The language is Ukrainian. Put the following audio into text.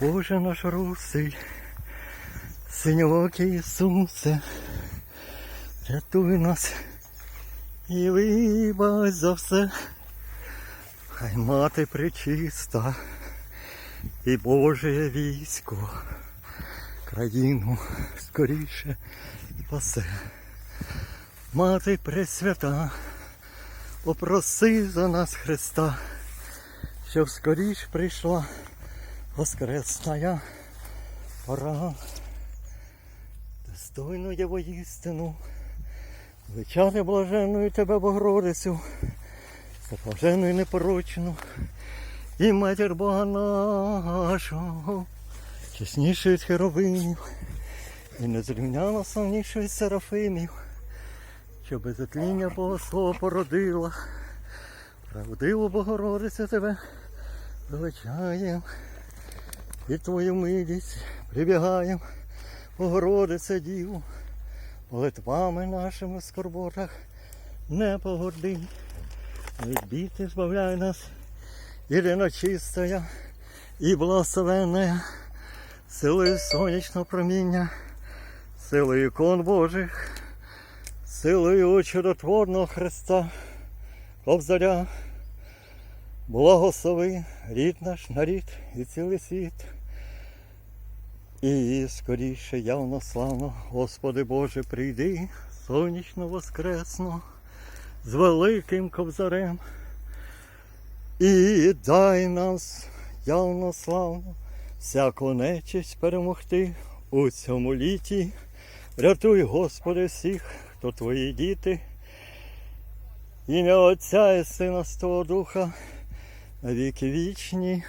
Боже наш русий, синьокий Ісусе, рятуй нас і вибач за все. Хай мати пречиста і Боже військо, країну скоріше спасе. Мати пресвята, попроси за нас Христа, щоб скоріш прийшла воскресная пора. Достойну є воістину, величати блаженную тебе Богородицю, блаженну і непорочну, і матір Бога нашого, чеснішою від херовинів, і незрівняно славнішою від серафимів, що без отління Бога Слова породила. Правдиву Богородицю тебе величаєм і твою милість прибігаєм, Богородице Діву, молитвами нашими в скорботах не погорди. Від біти збавляй нас, єдино чистая і благословенная, силою сонячного проміння, силою ікон Божих, силою чудотворного Христа, Кобзаря, благослови рід наш нарід і цілий світ. І скоріше явно славно, Господи Боже, прийди, сонячно воскресно, з великим кобзарем. І дай нас явно славно, всяку нечисть перемогти у цьому літі. Рятуй, Господи, всіх, хто твої діти. Ім'я Отця і Сина Святого Духа на віки вічні.